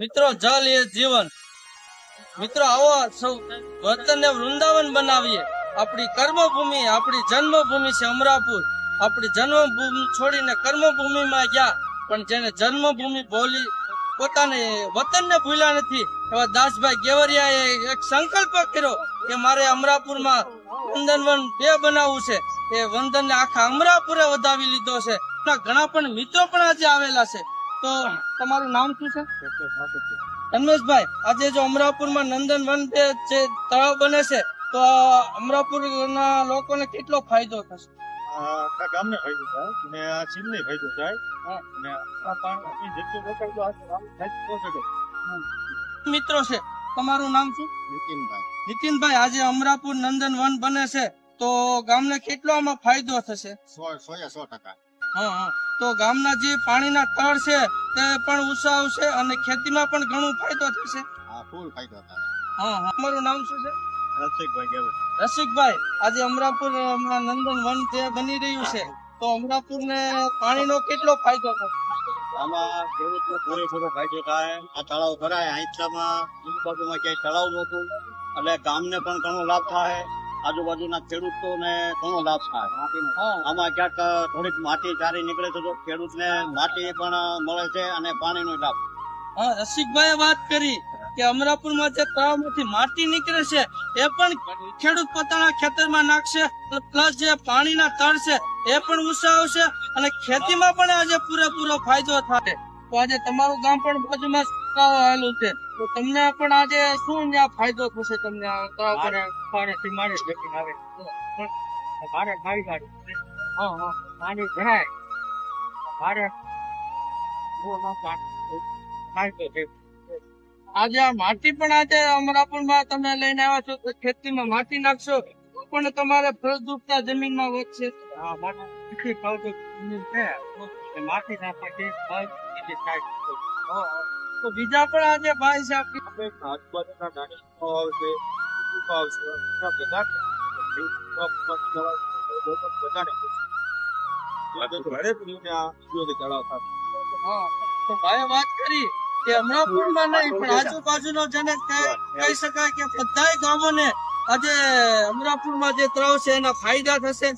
મિત્રો જલ એ જીવન. મિત્રો, આવો સૌ વતનને વૃંદાવન બનાવીએ. આપણી કર્મભૂમિ, આપણી જન્મભૂમિ છે અમરાપુર. આપણી જન્મભૂમિ છોડીને કર્મભૂમિમાં ગયા, પણ જેને જન્મભૂમિ બોલી પોતાને વતનને ભૂલ્યા નથી, એવા દાસભાઈ ગેવરિયાએ એક સંકલ્પ કર્યો કે મારે અમરાપુરમાં વંદનવન બે બનાવવું છે. એ વંદનને આખા અમરાપુરે વધાવી લીધો છે. ઘણા પણ મિત્રો પણ આજે આવેલા છે. તો તમારું નામ શું છે? રમેશભાઈ આજે જો અમરાપુરમાં નંદનવન જે તળાવ બને છે તો અમરાપુરના લોકોને કેટલો ફાયદો થશે? આખા ગામને ફાયદો થાય ને આ ચીનને ફાયદો થાય. હા. અને આ પાણી જેટલું રોકાય તો આ ગામ થાય શકે. મિત્રો છે તમારું નામ શું? નીતિનભાઈ. નીતિનભાઈ આજે અમરાપુર નંદનવન બને છે. તો ગામને કેટલો આમાં ફાયદો થશે? સો સો ટકા. હા હા. તો ગામના જે પાણીના તળ છે તે પણ ઊંચા આવશે અને ખેતીમાં પણ ઘણો ફાયદો થશે? આ ફૂલ ફાયદો થાય. હા હા. તમારું નામ શું છે? રસિકભાઈ રસિકભાઈ આજે અમરાપુરમાં નંદન વન જે બની રહ્યું છે. તો અમરાપુર ને પાણીનો કેટલો ફાયદો થશે આમાં ખેડૂતને પૂરેપૂરો ફાયદો થાય. આ તળાવ ભરાય આઈચામાં આજુબાજુમાં ક્યાંય તળાવ નહોતું. એટલે ગામને પણ ઘણો લાભ થાય. આજુબાજુના ખેડૂતોને ઘણો લાભ થાય. આમાં ક્યાંક થોડીક માટી સારી નીકળે છે તો ખેડૂતને માટી પણ મળે છે અને પાણીનો લાભ. હા રસિકભાઈએ વાત કરી કે અમરાપુરમાં જે તળાવમાંથી માટી નીકળે છે એ પણ ખેડૂત પોતાના ખેતરમાં નાખશે પ્લસ જે પાણીના તળ છે એ પણ આવશે અને ખેતીમાં પણ આજે પૂરેપૂરો ફાયદો થાય. તો આજે તમારું ગામ પણ બાજુમાં આવેલું છે. તો તમને પણ આજે શું ફાયદો થશે તમને પાણીથી મારી જમીન આવે. ભારે ગાડી ગાડી હા હા. પાણી ભરાય ભારે. આજે આ માટી પણ આજે અમરાપુરમાં તમે લઈને આવ્યા છો તો ખેતીમાં માટી નાખશો. પણ તમારે ફળદ્રુપતા જમીનમાં વધશે. બીજી. તો પણ આજે ભાઈ સાહેબ બધા વાત કરી કે અમરાપુરમાં નહીં પણ આજુબાજુનો જેને કહી શકાય કે બધાય ગામોને આજે અમરાપુરમાં જે ત્રણ છે એના ફાયદા થશે.